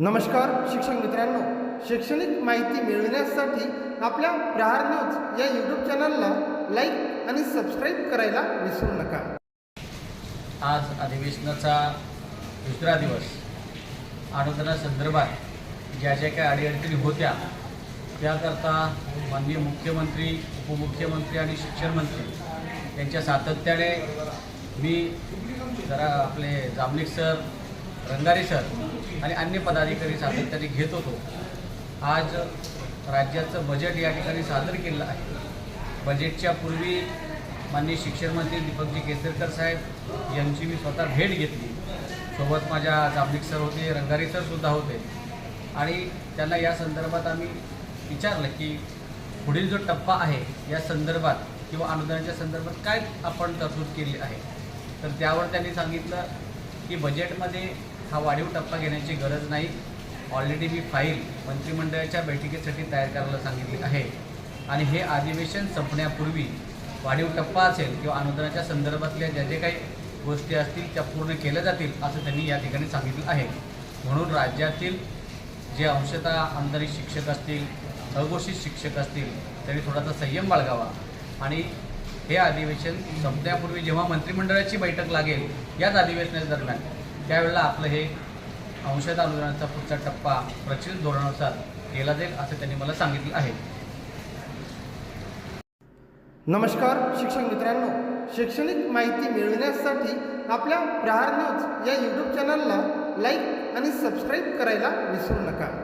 नमस्कार शिक्षक मित्रांनो. शैक्षणिक माहिती मिळविण्यासाठी आपल्या प्रहार न्यूज या यूट्यूब चॅनलला लाईक आणि सबस्क्राईब करायला विसरू नका. आज अधिवेशनाचा दुसरा दिवस. अनुदानासंदर्भात ज्या ज्या काही अडीअडचणी होत्या त्याकरता माननीय मुख्यमंत्री उपमुख्यमंत्री आणि शिक्षण मंत्री यांच्या सातत्याने मी जरा आपले जामनिक सर रंगारी सर आणि अन्य पदाधिकारी सातत्याने घेत होतो. आज राज्याचं बजेट या ठिकाणी सादर केलं आहे. बजेटच्या पूर्वी माननीय शिक्षणमंत्री दीपकजी केसरकर साहेब यांची मी स्वतः भेट घेतली. सोबत माझ्या जामनिक सर होते रंगारी सरसुद्धा होते. आणि त्यांना या संदर्भात आम्ही विचारलं की पुढील जो टप्पा आहे या संदर्भात किंवा अनुदानाच्या संदर्भात काय आपण तरतूद केली आहे? तर त्यावर त्यांनी सांगितलं की बजेटमध्ये हा वाढीव टप्पा घेण्याची गरज नाही. ऑलरेडी मी फाईल मंत्रिमंडळाच्या बैठकीसाठी तयार करायला सांगितली आहे. आणि हे अधिवेशन संपण्यापूर्वी वाढीव टप्पा असेल किंवा अनुदानाच्या संदर्भातल्या ज्या जे काही गोष्टी असतील त्या पूर्ण केल्या जातील असं त्यांनी या ठिकाणी सांगितलं आहे. म्हणून राज्यातील जे अंशतः आमदारी शिक्षक असतील अघोषित शिक्षक असतील त्यांनी थोडासा संयम बाळगावा. आणि हे अधिवेशन संपण्यापूर्वी जेव्हा मंत्रिमंडळाची बैठक लागेल याच अधिवेशनाच्या दरम्यान त्यावेळेला आपलं हे अंशतः अनुदानाचा पुढचा टप्पा प्रचलित धोरणानुसार केला जाईल असं त्यांनी मला सांगितलं आहे. नमस्कार शिक्षक मित्रांनो. शैक्षणिक माहिती मिळविण्यासाठी आपल्या प्रहार न्यूज या यूट्यूब चॅनलला लाईक आणि सबस्क्राईब करायला विसरू नका.